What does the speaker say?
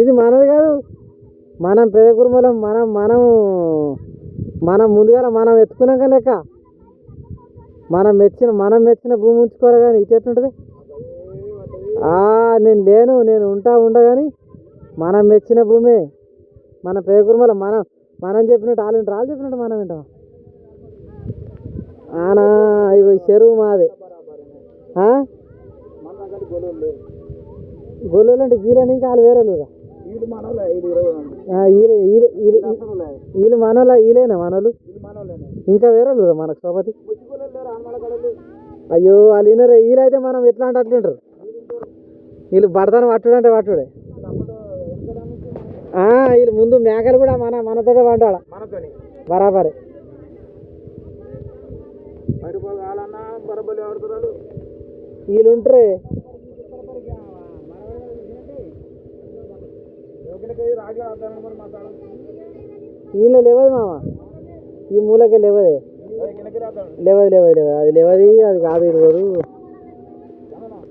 ఇది మనది కాదు. మనం పెద్ద కుటుంబం మనం మనం మనం ముందుగా మనం ఎత్తుకున్నాక లెక్క. మనం మెచ్చిన మనం మెచ్చిన భూమి ఉంచుకోవాలి కానీ ఇటు ఎట్లుంటుంది నేను లేను నేను ఉంటా ఉండ కానీ మనం మెచ్చిన భూమి. మన పెద్ద కుటుంబాలు మనం మనం చెప్పినట్టు వాళ్ళు వింటారు. వాళ్ళు చెప్పినట్టు మనం వింటాం. ఆనా ఇగో చెరువు మాది. గొల్లు అంటే గీలని ఇంకా వాళ్ళు వేరే లేదా వీళ్ళు మనోళ్ళ వీళ్ళేనా మనోళ్ళు? మనోళ్ళేనే ఇంకా వేరే మనకు సోపతి అయ్యో వాళ్ళు వినరు వీళ్ళైతే మనం ఎట్లా అంటే అట్లా వింటారు వీళ్ళు పడతాను పట్టుడు అంటే పట్టుడే. ఆ, వీళ్ళు ముందు మేకలు కూడా మన మనతోని. బరాబరే. బరబలి ఆడుతున్నారు. వీళ్ళు ఉంటారే. వీళ్ళు లేవదు మామ. ఈ మూలకే లేవదే. లేవదు లేవదు లేవదు. అది లేవది అది కాదు ఇరవదు